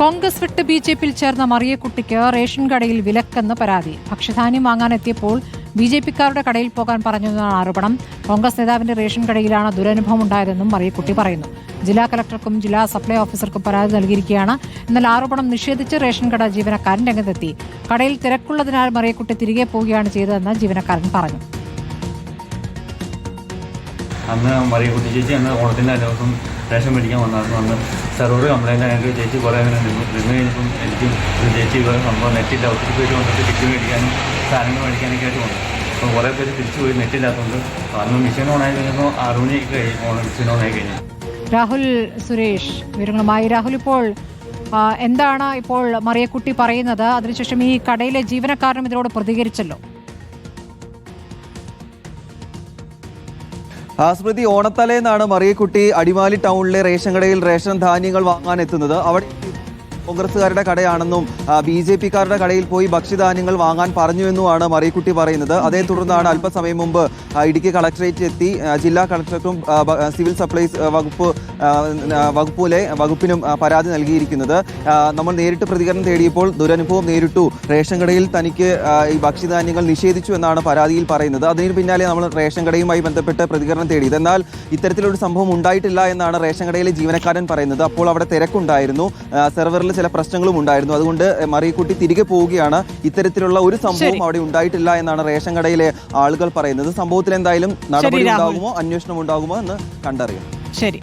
കോൺഗ്രസ് വിട്ട് B J പിയിൽ ചേർന്ന മറിയക്കുട്ടിക്ക് റേഷൻ കടയിൽ വിലക്കെന്ന് പരാതി. ഭക്ഷ്യധാന്യം വാങ്ങാനെത്തിയപ്പോൾ ബി ജെ പിക്കാരുടെ കടയിൽ പോകാൻ പറഞ്ഞെന്നാണ് ആരോപണം. കോൺഗ്രസ് നേതാവിന്റെ റേഷൻ കടയിലാണ് ദുരനുഭവം ഉണ്ടായതെന്നും മറിയക്കുട്ടി പറയുന്നു. ജില്ലാ കലക്ടർക്കും ജില്ലാ സപ്ലൈ ഓഫീസർക്കും പരാതി നൽകിയിരിക്കുകയാണ്. എന്നാൽ ആരോപണം നിഷേധിച്ച് റേഷൻ കട ജീവനക്കാരൻ രംഗത്തെത്തി. കടയിൽ തിരക്കുള്ളതിനാൽ മറിയക്കുട്ടി തിരികെ പോവുകയാണ് ചെയ്തതെന്ന് ജീവനക്കാരൻ പറഞ്ഞു. അന്ന് മറിയക്കുട്ടി ചേച്ചി അന്ന് ഓണത്തിന്റെ ദിവസം റേഷൻ മേടിക്കാൻ വന്നായിരുന്നു. അന്ന് സെർവർ കംപ്ലൈന്റ് ആയിട്ട് ചേച്ചി കുറേ അങ്ങനെ നിന്ന് കഴിഞ്ഞപ്പം എനിക്കും ഒരു ചേച്ചി കുറേ സംഭവം നെറ്റില്ല. ഒത്തിരി പേര് വന്നിട്ട് കിറ്റ് മേടിക്കാനും സാധനങ്ങൾ മേടിക്കാനൊക്കെ ആയിട്ട് വന്നു. അപ്പോൾ കുറേ പേര് തിരിച്ചു പോയി നെറ്റില്ലാത്തതുകൊണ്ട് അന്ന് മിഷീൻ ഓൺ ആയി കഴിഞ്ഞപ്പോൾ ആറ് മണിയൊക്കെ കഴിഞ്ഞു മിഷീൻ ഓൺ ആയി കഴിഞ്ഞു. രാഹുൽ സുരേഷ് വിവരങ്ങളുമായി. രാഹുൽ ഇപ്പോൾ എന്താണ് ഇപ്പോൾ മറിയക്കുട്ടി പറയുന്നത്? അതിനുശേഷം ഈ കടയിലെ ജീവനക്കാരനും ഇതിനോട് പ്രതികരിച്ചല്ലോ. ആ സ്മൃതി ഓണത്തലേന്നാണ് മറിയക്കുട്ടി അടിമാലി ടൗണിലെ റേഷൻ കടയിൽ റേഷൻ ധാന്യങ്ങൾ വാങ്ങാൻ എത്തുന്നത്. അവിടെ കോൺഗ്രസുകാരുടെ കടയാണെന്നും ബി ജെ പിക്കാരുടെ കടയിൽ പോയി ഭക്ഷ്യധാന്യങ്ങൾ വാങ്ങാൻ പറഞ്ഞുവെന്നുമാണ് മറിയക്കുട്ടി പറയുന്നത്. അതേ തുടർന്നാണ് അല്പസമയം മുമ്പ് ഇടുക്കി കളക്ടറേറ്റ് എത്തി ജില്ലാ കളക്ടർക്കും സിവിൽ സപ്ലൈസ് വകുപ്പ് വകുപ്പിലെ വകുപ്പിനും പരാതി നൽകിയിരിക്കുന്നത്. നമ്മൾ നേരിട്ട് പ്രതികരണം തേടിയപ്പോൾ ദുരനുഭവം നേരിട്ടു. റേഷൻ കടയിൽ തനിക്ക് ഈ ഭക്ഷ്യധാന്യങ്ങൾ നിഷേധിച്ചു എന്നാണ് പരാതിയിൽ പറയുന്നത്. അതിന് പിന്നാലെ നമ്മൾ റേഷൻ കടയുമായി ബന്ധപ്പെട്ട് പ്രതികരണം തേടിയത് എന്നാൽ ഇത്തരത്തിലൊരു സംഭവം ഉണ്ടായിട്ടില്ല എന്നാണ് റേഷൻ കടയിലെ ജീവനക്കാരൻ പറയുന്നത്. അപ്പോൾ അവിടെ തിരക്കുണ്ടായിരുന്നു. സെർവറിൽ ചില പ്രശ്നങ്ങളും ഉണ്ടായിരുന്നു. അതുകൊണ്ട് മറിയക്കുട്ടി തിരികെ പോവുകയാണ്. ഇത്തരത്തിലുള്ള ഒരു സംഭവം അവിടെ ഉണ്ടായിട്ടില്ല എന്നാണ് റേഷൻ കടയിലെ ആളുകൾ പറയുന്നത്. സംഭവത്തിൽ എന്തായാലും നടപടി. ഉണ്ടാകുമോ അന്വേഷണം ഉണ്ടാകുമോ എന്ന് കണ്ടറിയാം ശരി.